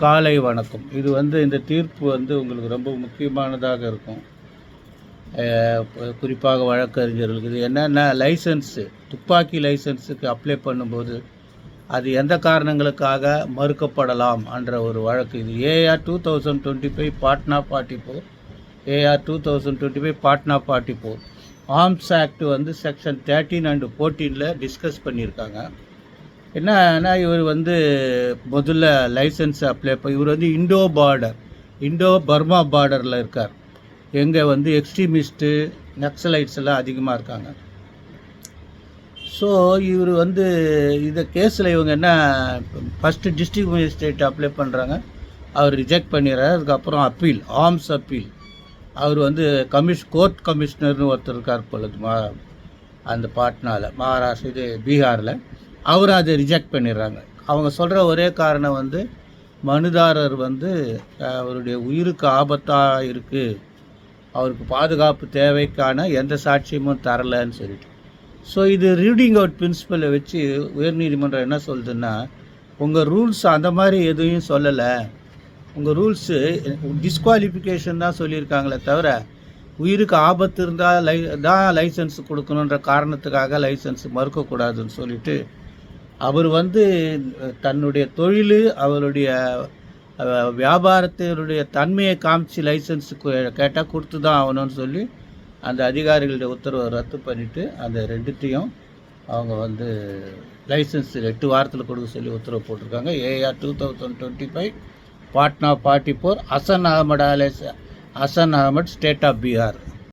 காலை வணக்கம். இது வந்து இந்த தீர்ப்பு வந்து உங்களுக்கு ரொம்ப முக்கியமானதாக இருக்கும். குறிப்பாக வழக்கறிஞர்களுக்கு. இது என்னென்ன லைசன்ஸு துப்பாக்கி லைசன்ஸுக்கு அப்ளை பண்ணும்போது அது எந்த காரணங்களுக்காக மறுக்கப்படலாம் என்ற ஒரு வழக்கு. இது AR two thousand twenty five Patna forty four AR two thousand twenty five Patna forty four arms act வந்து செக்ஷன் தேர்ட்டீன் அண்டு ஃபோர்டீனில் டிஸ்கஸ் பண்ணியிருக்காங்க. என்னன்னா இவர் வந்து முதல்ல லைசன்ஸ் அப்ளை பண்ணி இவர் வந்து இண்டோ பார்டர் இண்டோ பர்மா பார்டரில் இருக்கார். எங்கே வந்து எக்ஸ்ட்ரீமிஸ்ட்டு நக்சலைட்ஸ் எல்லாம் அதிகமாக இருக்காங்க. ஸோ இவர் வந்து இந்த கேஸில் இவங்க என்ன ஃபஸ்ட்டு டிஸ்ட்ரிக்ட் மேஜிஸ்ட்ரேட் அப்ளை பண்ணுறாங்க அவர் ரிஜெக்ட் பண்ணிடுறாரு. அதுக்கப்புறம் அப்பீல் ஆர்ம்ஸ் அப்பீல் அவர் வந்து கமிஷ் கோர்ட் கமிஷனர்னு ஒருத்தர் இருக்கார் பொழுது மா அந்த பாட்னாவில் மகாராஷ்டிர இது பீகாரில். அவர் அதை ரிஜெக்ட் பண்ணிடுறாங்க. அவங்க சொல்கிற ஒரே காரணம் வந்து மனுதாரர் வந்து அவருடைய உயிருக்கு ஆபத்தாக இருக்குது அவருக்கு பாதுகாப்பு தேவைக்கான எந்த சாட்சியமும் தரலைன்னு சொல்லிட்டு. ஸோ இது ரீடிங் அவுட் பிரின்சிபலை வச்சு உயர்நீதிமன்றம் என்ன சொல்லுதுன்னா உங்கள் ரூல்ஸ் அந்த மாதிரி எதுவும் சொல்லலை. உங்கள் ரூல்ஸு டிஸ்குவாலிஃபிகேஷன் தான் சொல்லியிருக்காங்களே தவிர உயிருக்கு ஆபத்து இருந்தால் லை தான் லைசன்ஸ் கொடுக்கணுன்ற காரணத்துக்காக லைசன்ஸ் மறுக்கக்கூடாதுன்னு சொல்லிட்டு அவர் வந்து தன்னுடைய தொழில் அவருடைய வியாபாரத்தினுடைய தன்மையை காமிச்சு லைசன்ஸ் கேட்டால் கொடுத்து தான் ஆகணும்னு சொல்லி அந்த அதிகாரிகளுடைய உத்தரவை ரத்து பண்ணிவிட்டு அந்த ரெண்டுத்தையும் அவங்க வந்து லைசன்ஸ் எட்டு வாரத்தில் கொடுக்க சொல்லி உத்தரவு போட்டிருக்காங்க. AR two thousand twenty five Patna forty four Hasan Ahmad alias Hasan Ahmad state of Bihar